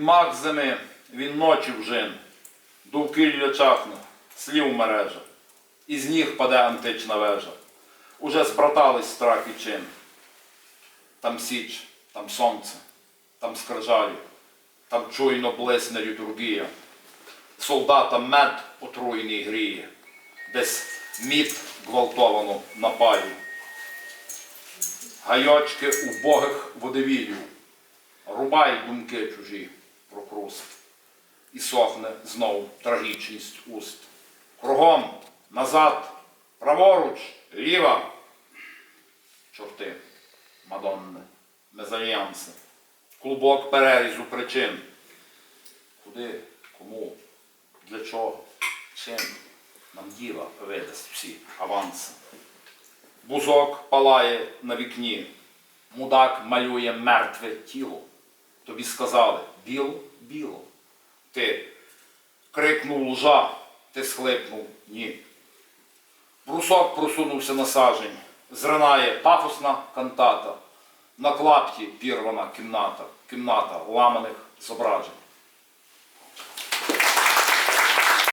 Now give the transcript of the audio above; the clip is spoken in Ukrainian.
мак зими, він ночі вжин, довкілля чахне, слів мережа, із ніг паде антична вежа. Уже спратались страх і чин. Там січ, там сонце, там скрижалі, там чуйно блисне літургія. Солдатам мед отруєний гріє, десь мід гвалтовано напає. Гайочки убогих водевілів, рубай думки чужі про круст. І сохне знов трагічність уст. Кругом, назад, праворуч, ліва. Чорти, мадонни, мезальянси, клубок перерізу причин. Куди, кому, для чого, чим нам діва видасть всі аванси. Бузок палає на вікні, мудак малює мертве тіло. Тобі сказали біло, біло. Ти крикнув лжа, ти схлипнув ні. Брусок просунувся на сажень, зринає пафосна кантата, на клапті пірвана кімната, кімната ламаних зображень.